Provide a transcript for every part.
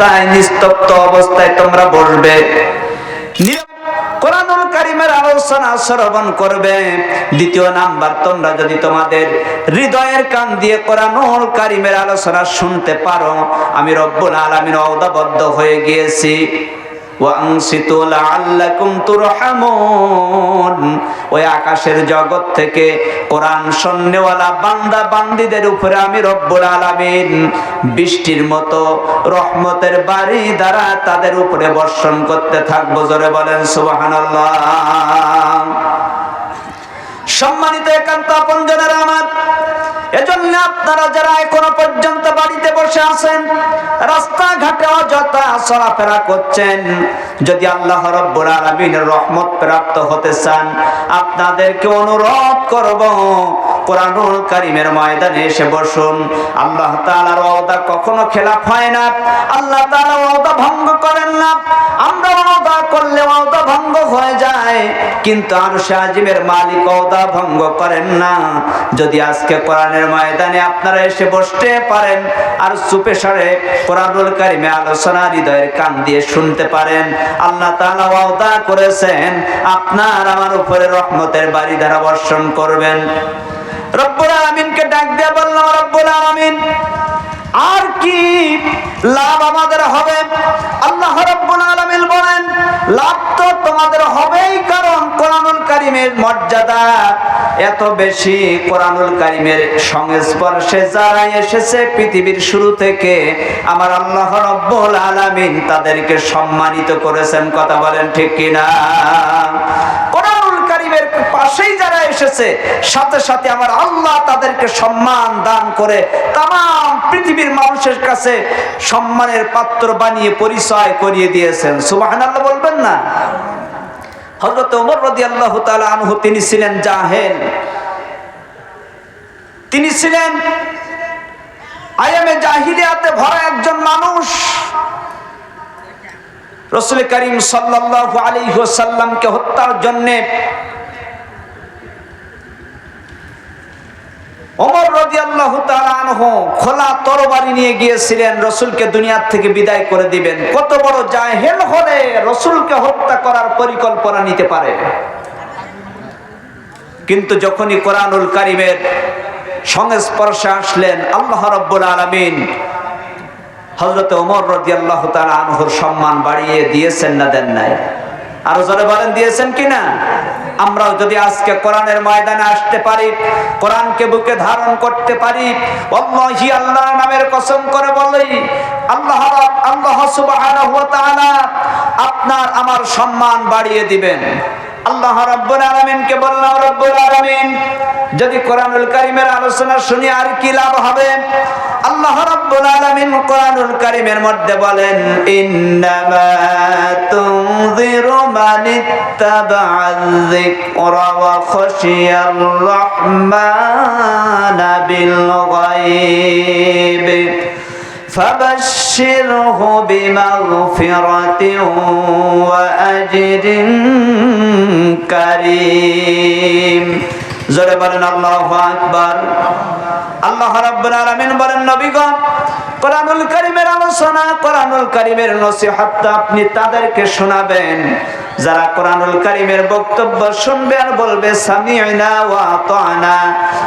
অবস্থায় নিস্তব্ধ অবস্থায় তোমরা বসবে। কোরআনুল কারিমের আলোচনা শ্রবণ করবে। দ্বিতীয় নাম্বার, তোমরা যদি তোমাদের হৃদয়ের কান দিয়ে কোরআনুল কারিমের আলোচনা শুনতে পারো, আমি রব্বুল আলামিন অবদাবদ্ধ হয়ে গিয়েছি। ওয়াংসিতু লাআল্লাকুম তুরহামুন। ওই আকাশের জগৎ থেকে কোরআন শূন্যওয়ালা বান্দা বান্দিদের উপরে আমি রব্বুল আলামিন বৃষ্টির মতো রহমতের বাড়ি দ্বারা তাদের উপরে বর্ষণ করতে থাকব, জোরে বলেন সুবহানাল্লাহ। সম্মানিত একান্ত আপনজনেরা আমার এজন্য আপনারা যারা এখনও পর্যন্ত বাড়িতে বসে আছেন, রাস্তাঘাটে অযথা চলাফেরা করছেন, যদি আল্লাহ রব্বুল আলামিনের রহমত প্রাপ্ত হতে চান, আপনাদেরকে অনুরোধ করব কোরআনুল কারিমের ময়দানে এসে বসুন। আল্লাহ তাআলার ওয়াদা কখনো খেলাফ হয় না। আল্লাহ তাআলা ওয়াদা ভঙ্গ করেন না। আমরা ওয়াদা করলে ওয়াদা ভঙ্গ হয়ে যায়। কিন্তু আরশে আজিমের মালিক ওয়াদা ভঙ্গ করেন না। যদি আজকে কোরআনের ময়দানে আপনারা এসে বসতে পারেন, আর চুপে সারে কোরআনুল কারিমে আলোচনা হৃদয়ের কান দিয়ে শুনতে পারেন। আল্লাহ তাআলা ওয়াদা করেছেন, আপনার আমার উপরে রহমতের বাড়ি দ্বারা বর্ষণ করবেন। রব্বুল আলামিনকে ডাক দিয়ে বললাম, রব্বুল আলামিন, আর কি লাভ আমাদের হবে? আল্লাহ রাব্বুল আলামিন বলেন, লাভ তো তোমাদের হবেই, কারণ কোরআনুল কারীমের মর্যাদা এত বেশি। কোরআনুল কারীমের সংস্পর্শে যারা এসেছে পৃথিবীর শুরু থেকে, আমার আল্লাহ রাব্বুল আলামিন তাদেরকে সম্মানিত করেছেন। কথা বলেন ঠিক কিনা? কোরআনুল কারীমের পাশেই যারা এসেছে, সাথে সাথে আমার আল্লাহ তাদেরকে সম্মান দান করে তাম পৃথিবীর মানুষের কাছে সম্মানের পাত্র বানিয়ে পরিচয় করিয়ে দিয়েছেন। সুবহানাল্লাহ বলবেন না? হযরত ওমর রাদিয়াল্লাহু তাআলা আনহু, তিনি ছিলেন জাহেল। তিনি ছিলেন আয়ামে জাহিলিয়াতে ভরা একজন মানুষ। রসুল করিম সাল্লাল্লাহু আলাইহি ওয়াসাল্লামকে হত্যার জন্যে রাদিয়াল্লাহু তাআলা আনহু খোলা তরবারি নিয়ে গিয়েছিলেন, রসুলকে দুনিয়ার থেকে বিদায় করে দিবেন। কত বড় জাহেল হলে রসুলকে হত্যা করার পরিকল্পনা নিতে পারে। কিন্তু যখনই কোরআনুল কারিমের সংস্পর্শে আসলেন, আল্লাহ রাব্বুল আলামিন হযরত ওমর রাদিয়াল্লাহু তাআলা আনহুর সম্মান বাড়িয়ে দিয়েছেন না দেন নাই? আরও জোরে বলেন, দিয়েছেন কিনা? আমরাও যদি আজকে কোরআনের ময়দানে আসতে পারি, কোরআনকে বুকে ধারণ করতে পারি অল্লাহি আল্লাহ নামের কসম করে বলি, আল্লাহ আল্লাহ সুবহানাহু আপনার আমার সম্মান বাড়িয়ে দিবেন। আল্লাহ রাব্বুল আলামিনকে বললাম রব্বুল আলামিন, যদি কোরআনুল কারীমের আলোচনা শুনি আর কি লাভ হবে? আল্লাহ রাব্বুল আলামিন কোরআনুল কারীমের মধ্যে বলেন, ইন্নামা তুনজিরু মান ইত্তাবা'আ যিকরা ওয়া বিল فبشره بمغفرة وأجر كريم زربنا الله أكبر আল্লাহ রাব্বুল আলামিন বলেন, নবীগণ, কোরআনুল কারীমের আলোচনা, কোরআনুল কারীমের নসিহত আপনি তাদেরকে শোনাবেন। যারা কোরআনুল কারীমের বক্তব্য শুনবে আর বলবে সামি'না ওয়া আতানা।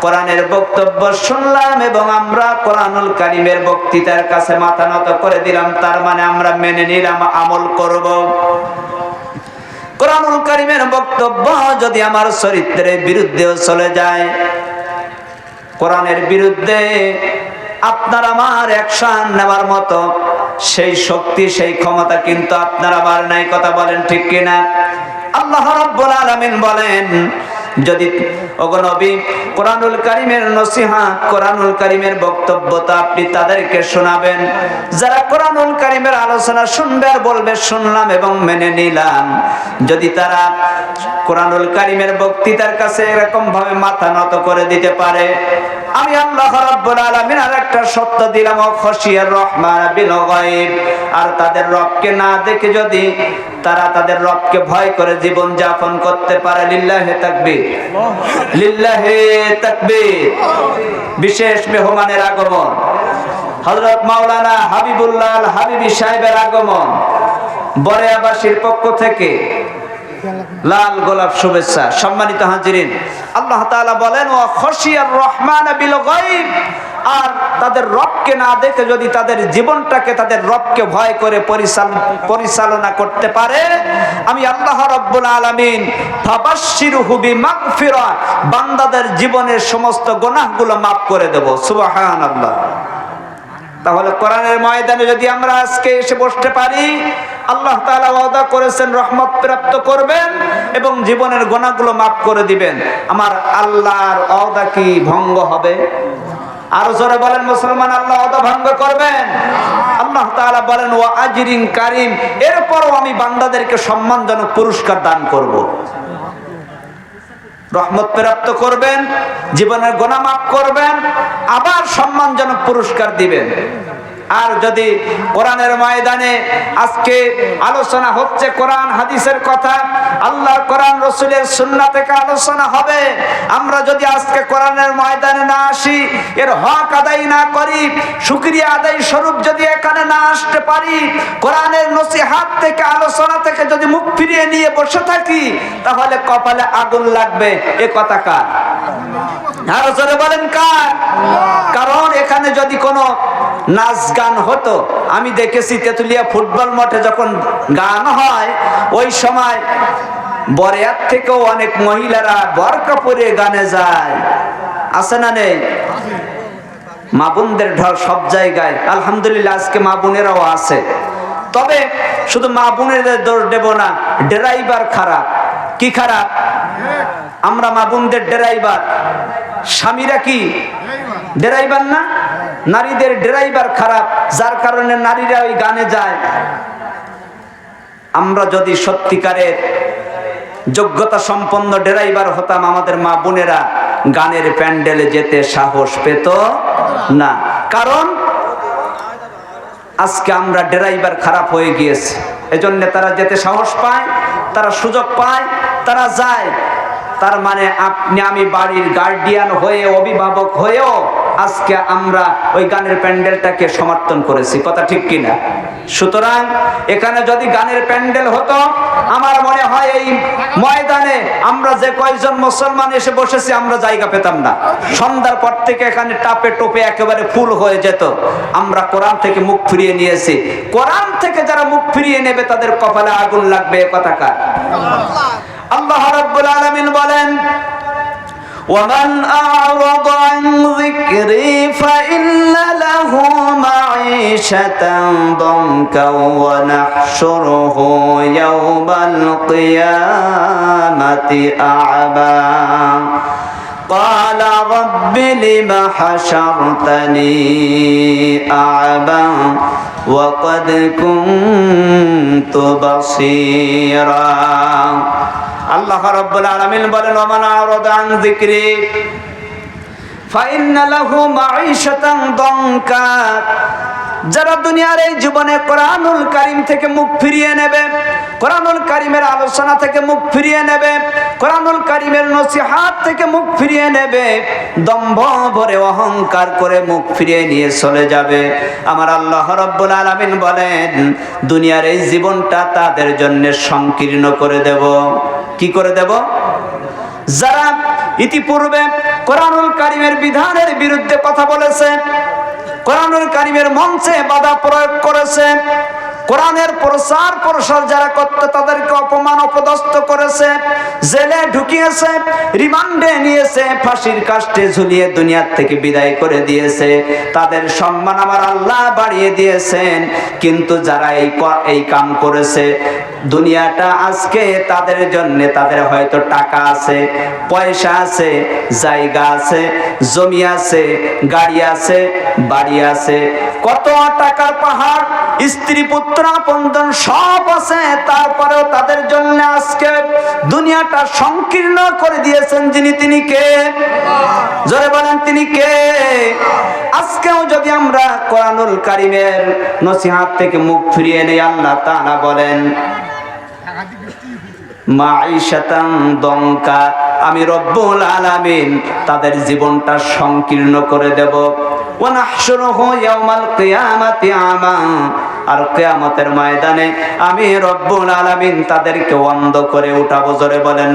কোরআনের বক্তব্য শুনলাম এবং আমরা কোরআনুল কারীমের বক্তৃতার কাছে মাথা নত করে দিলাম। তার মানে আমরা মেনে নিলাম, আমল করব। কোরআনুল কারীমের বক্তব্য যদি আমার চরিত্রের বিরুদ্ধেও চলে যায় কোরআনের বিরুদ্ধে আপনার আমার অ্যাকশন নেওয়ার মতো, সেই শক্তি, সেই ক্ষমতা কিন্তু আপনার আবার নাই, কথা বলেন ঠিক কিনা? আল্লাহ রাব্বুল আলামিন বলেন যদি ওগো নবী, কোরআনুল কারীমের নসিহত কোরআনুল কারীমের বক্তব্য তো আপনি তাদেরকে শোনাবেন। যারা কোরআনুল কারীমের আলোচনা শুনবে আর বলবে, শুনলাম এবং মেনে নিলাম। যদি তারা কোরআনুল কারীমের বক্তৃতার কাছে এরকম ভাবে মাথা নত করে দিতে পারে, আমি আল্লাহ রাব্বুল আলামিন আর একটা সত্য দিলাম, ও খসিয়ার রহমান বিল গায়ব। আর তাদের রবকে না দেখে যদি তারা তাদের রবকে ভয় করে জীবন যাপন করতে পারে, লিল্লাহে তাকবীর। বিশেষ মেহমানের আগমন। হজরত মাওলানা হাবিবুল্লাহ হাবিবি সাহেবের আগমন। বরেয়াবাসীর পক্ষ থেকে লাল গোলাপ শুভেচ্ছা। সম্মানিত হাজিরিন, আল্লাহ তাআলা বলেন ও খসিয়ার রহমান বিল গায়ব। আর তাদের রবকে না দেখে যদি তাদের জীবনটাকে তাদের রবকে ভয় করে পরিচালনা করতে পারে, আমি আল্লাহ রব্বুল আলামিন ফাবাশশিরহু বিমাগফিরা, বান্দাদের জীবনের সমস্ত গুনাহগুলো মাফ করে দেবো। দেব সুবহানাল্লাহ। তাহলে কোরআনের ময়দানে যদি আমরা আজকে এসে বসতে পারি, আল্লাহ তাআলা ওয়াদা করেছেন, রহমত প্রাপ্ত করবেন এবং জীবনের গোনাগুলো মাফ করে দিবেন। আমার আল্লাহর ওয়াদা কি ভঙ্গ হবে? আরও জোরে বলেন, মুসলমান, আল্লাহ ভঙ্গ করবেন। আল্লাহ বলেন ও আজরিন কারিম এরপরও আমি বান্দাদেরকে সম্মানজনক পুরস্কার দান করব। রহমত প্রাপ্ত করবেন, জীবনের গোনা মাফ করবেন, আবার সম্মানজনক পুরস্কার দিবেন। আর যদি কোরআনের ময়দানে আজকে আলোচনা হচ্ছে কোরআন, হাদিসের কথা, আল্লাহ কোরআন, রসুলের সুন্না থেকে আলোচনা হবে। আমরা যদি আজকে কোরআনের ময়দানে না আসি, এর হক আদায় না করি, শুক্রিয়া আদায় স্বরূপ যদি এখানে না আসতে পারি, কোরআনের নসিহাত থেকে, আলোচনা থেকে যদি মুখ ফিরিয়ে নিয়ে বসে থাকি, তাহলে কপালে আগুন লাগবে। এ কথা কার? আরও জোরে বলেন কার? কারণ এখানে যদি কোনো নাচ গান হতো আমি দেখেছি তেতুলিয়া ফুটবল মঠে যখন গান হয় ওই সময় বরেয়ার থেকেও অনেক মহিলারা বরকা পরে গানে যায়। আছে না নেই? মা বোনদের ঢল সব জায়গায়। আলহামদুলিল্লাহ আজকে মা বোনেরাও আছে। তবে শুধু মা বোনেদের দোষ দেব না ড্রাইভার খারাপ। কি খারাপ? আমরা মা বোনদের ড্রাইভার। স্বামীরা কি? ড্রাইভার না? নারীদের ড্রাইভার খারাপ, যার কারণে নারীরা ওই গানে যায়। আমরা যদি সত্যিকারের যোগ্যতা সম্পন্ন ড্রাইভার হতাম, আমাদের মা বোনেরা গানের প্যান্ডেলে যেতে সাহস পেত না। কারণ আজকে আমরা ড্রাইভার খারাপ হয়ে গিয়েছে। এজন্য তারা যেতে সাহস পায়, তারা সুযোগ পায়, তারা যায়। তার মানে আপনি আমি বাড়ির গার্ডিয়ান হয়ে, অভিভাবক হয়েও আজকে আমরা ওই গানের প্যান্ডেলটাকে সমর্থন করেছি। কথা ঠিক কিনা? সুতরাং এখানে যদি গানের প্যান্ডেল হতো, আমার মনে হয় এই ময়দানে আমরা যে কয়েকজন মুসলমান এসে বসেছি, আমরা জায়গা পেতাম না। সন্ধ্যার পর থেকে এখানে টাপে টোপে একেবারে ফুল হয়ে যেত। আমরা কোরআন থেকে মুখ ফিরিয়ে নিয়েছি। কোরআন থেকে যারা মুখ ফিরিয়ে নেবে, তাদের কপালে আগুন লাগবে, এ কথা কার? আল্লাহ রাব্বুল আলামিন বলেন ومن أعرض عن ذكري فإن له معيشة ضنكا ونحشره يوم القيامة أعمى قال رب لم حشرتني أعمى وقد كنت بصيرا আল্লাহ রাব্বুল আলামিন বলেন ওমান আরাদা আন যিকরি ফাইন্না লাহু মাঈশাতান দনকা যারা দুনিয়ার এই জীবনে কোরআনুল কারিম থেকে মুখ ফিরিয়ে নেবে, কোরআনুল কারিমের আলোচনা থেকে মুখ ফিরিয়ে নেবে, কোরআনুল কারিমের নসিহাত থেকে মুখ ফিরিয়ে নেবে, দম্ভ ভরে অহংকার করে মুখ ফিরিয়ে নিয়ে চলে যাবে। আমার আল্লাহ রব্বুল আলামিন বলেন, দুনিয়ার এই জীবনটা তাদের জন্য সংকীর্ণ করে দেব। কি করে দেব? যারা ইতিপূর্বে কোরআনুল কারিমের বিধানের বিরুদ্ধে কথা বলেছে কোরআনুল কারিমের মঞ্চে বাধা প্রয়োগ করেছে। কোরআনের প্রসার প্রসার যারা করতে তাদেরকে অপমান, অপদস্থ করেছে। জেলে ঢুকিয়েছে, রিমান্ডে নিয়েছে, ফাঁসির কাষ্টে ঝুলিয়ে দুনিয়ার থেকে বিদায় করে দিয়েছে। তাদের সম্মান আমার আল্লাহ বাড়িয়ে দিয়েছেন। কিন্তু যারা এই এই কাম করেছে দুনিয়াটা আজকে তাদের জন্য, তাদের হয়তো টাকা আছে, পয়সা আছে, জায়গা আছে, জমি আছে, গাড়ি আছে, বাড়ি আছে। কত টাকার পাহাড়, স্ত্রী, পুত্র, আপনজন সব আছে, তারপরেও তাদের জন্য আজকে দুনিয়াটা সংকীর্ণ করে দিয়েছেন যিনি, তিনি কে? জোরে বলেন, তিনি কে? আজকেও যদি আমরা কোরআনুল কারিমের নসিহাত থেকে মুখ ফিরিয়ে নেই, আল্লাহ তাআলা বলেন আমি রব্বুল আলামিন তাদের জীবনটা সংকীর্ণ করে দেব। আর কেয়ামতের ময়দানে আমি রব্বুল আলামিন তাদেরকে অন্ধ করে উঠাবো। জোরে বলেন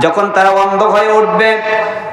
যখন তারা অন্ধ হয়ে উঠবে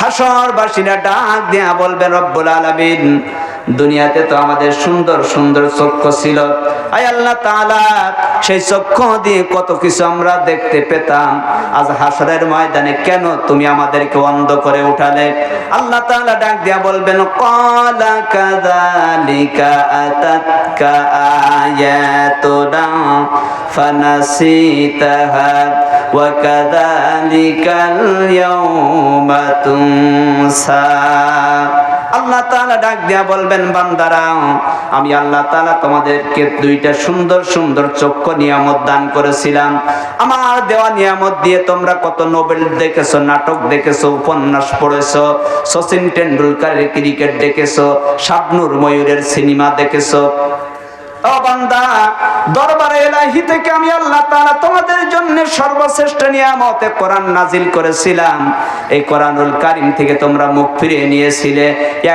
হাসরবাসীরা ডাক দিয়া বলবে, রব্বুল আলামিন, দুনিয়াতে তো আমাদের সুন্দর সুন্দর চক্ষু ছিল। আয় আল্লাহ তাআলা, সেই চক্ষু দিয়ে কত কিছু আমরা দেখতে পেতাম। আজ হাসরের ময়দানে কেন তুমি আমাদেরকে অন্ধ করে উঠালে? আল্লাহ তাআলা ডাক দিয়া বলবেন, ক্বালা কাযালিকা আতাতকা আয়াতুনা ফানাসিতাহা, ওয়া কাযালিকাল ইয়াউমা আল্লাহ তাআলা ডাক দিয়া বলবেন বান্দারা আমি আল্লাহ তাআলা তোমাদেরকে দুইটা সুন্দর সুন্দর চক্ষু নিয়ামত দান করেছিলাম। আমার দেওয়া নিয়ামত দিয়ে তোমরা কত নোবেল দেখেছ, নাটক দেখেছ, উপন্যাস পড়েছো, সচিন টেন্ডুলকারের ক্রিকেট দেখেছ, শাবনুর ময়ূরের সিনেমা দেখেছ। ও দরবারে এলাহি থেকে আমি আল্লাহ তাআলা তোমাদের জন্য সর্বশ্রেষ্ঠ নিয়ামতে কোরআন নাজিল করেছিলাম। এই কোরআনুল কারিম থেকে তোমরা মুখ ফিরিয়ে নিয়েছিলে।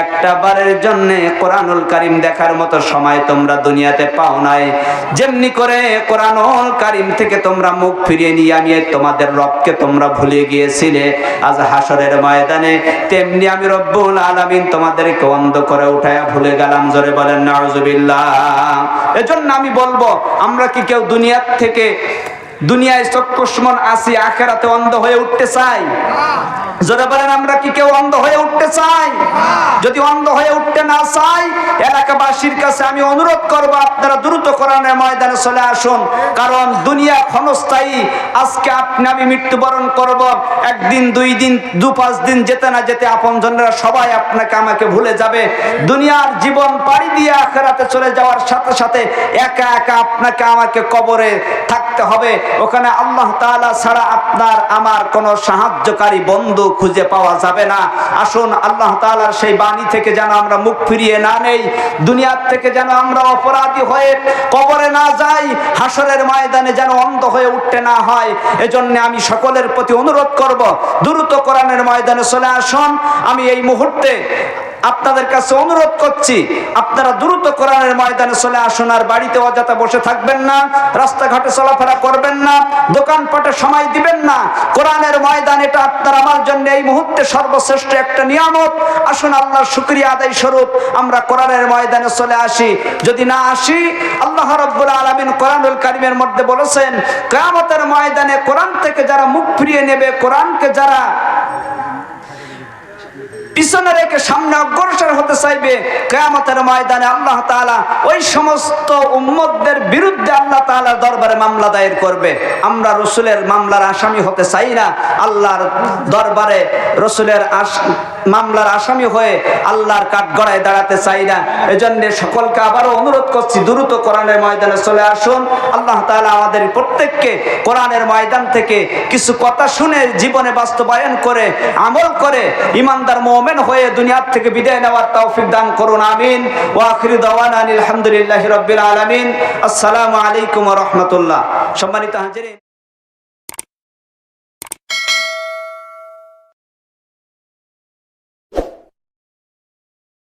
একটা বারের জন্য কোরআনুল কারিম দেখার মতো সময় তোমরা দুনিয়াতে পাও নাই। যেমনি করে কোরআনুল কারিম থেকে তোমরা মুখ ফিরিয়ে নিয়ে আমি তোমাদের রবকে তোমরা ভুলে গিয়েছিলে। আজ হাসরের ময়দানে তেমনি আমি রব্বুল আলামিন তোমাদেরকে অন্ধ করে উঠায়া ভুলে গেলাম। জোরে বলেন, নাউজুবিল্লাহ। এজন্য আমি বলব, আমরা কি কেউ দুনিয়ার থেকে দুনিয়ায় চক্ষুষ্মন আসি, আখেরাতে অন্ধ হয়ে উঠতে চাই? জোরে বলেন আমরা কি কেউ অন্ধ হয়ে উঠতে চাই? যদি অন্ধ হয়ে উঠতে না চাই এলাকাবাসীর কাছে আমি অনুরোধ করব আপনারা দ্রুত কোরআনের ময়দানে চলে আসুন। কারণ দুনিয়া ক্ষণস্থায়ী আজকে আপনি আমি মৃত্যুবরণ করব। একদিন দুই দিন দু পাঁচ দিন যেতে না যেতে আপন জনেরা সবাই আপনাকে আমাকে ভুলে যাবে। দুনিয়ার জীবন পাড়ি দিয়ে আখেরাতে চলে যাওয়ার সাথে সাথে একা একা আপনাকে আমাকে কবরে থাকতে হবে। ওখানে আল্লাহ তাআলা ছাড়া আপনার আমার কোনো সাহায্যকারী বন্ধু খুঁজে পাওয়া যাবে না। আসুন আল্লাহ তালার সেই বাণী থেকে যেন আমরা মুখ ফিরিয়ে না নেই। দুনিয়ার থেকে যেন আমরা অপরাধী হয়ে কবরে না যাই, হাসরের ময়দানে যেন অন্ধ হয়ে উঠতে না হয়। এজন্য আমি সকলের প্রতি অনুরোধ করব, দ্রুত কোরআনের ময়দানে চলে আসুন। আমি এই মুহূর্তে আপনাদের কাছে অনুরোধ করছি, আপনারা দ্রুত কোরআনের ময়দানে চলে আসুন আর বাড়িতে অযথা বসে থাকবেন না, রাস্তাঘাটে চলাফেরা করবেন না, দোকানপাটে সময় দিবেন না। কোরআনের ময়দান এটা আপনার, আমার জন্য এই মুহূর্তে সর্বশ্রেষ্ঠ একটা নিয়ামত। আসুন আল্লাহর শুক্রিয়া আদায় স্বরূপ আমরা কোরআনের ময়দানে চলে আসি। যদি না আসি, আল্লাহ রব্বুল আলমিন কোরআনুল কারিমের মধ্যে বলেছেন, কেয়ামতের ময়দানে কোরআন থেকে যারা মুখ ফিরিয়ে নেবে, কোরআনকে যারা পিছনে রেখে সামনে অগ্রসর হতে চাইবে কেয়ামতের ময়দানে আল্লাহ তালা ওই সমস্ত উম্মতদের বিরুদ্ধে আল্লাহ তালার দরবারে মামলা দায়ের করবে। আমরা রসুলের মামলার আসামি হতে চাই না। আল্লাহর দরবারে রসুলের মামলার আসামি হয়ে আল্লাহর কাঠগড়ায় দাঁড়াতে চাই না। এজন্য সকলকে আবারও অনুরোধ করছি, দ্রুত কোরআনের ময়দানে চলে আসুন। আল্লাহ তাআলা আমাদের প্রত্যেককে কোরআনের ময়দান থেকে কিছু কথা শুনে, জীবনে বাস্তবায়ন করে, আমল করে, ইমানদার মোমেন হয়ে দুনিয়ার থেকে বিদায় নেওয়ার তৌফিক দান করুন, আমিন। ওয়া আখিরু দাওয়ানা আলহামদুলিল্লাহি রাব্বিল আলামিন। আসসালামু আলাইকুম রাহমাতুল্লাহ। সম্মানিত হাজিরিন।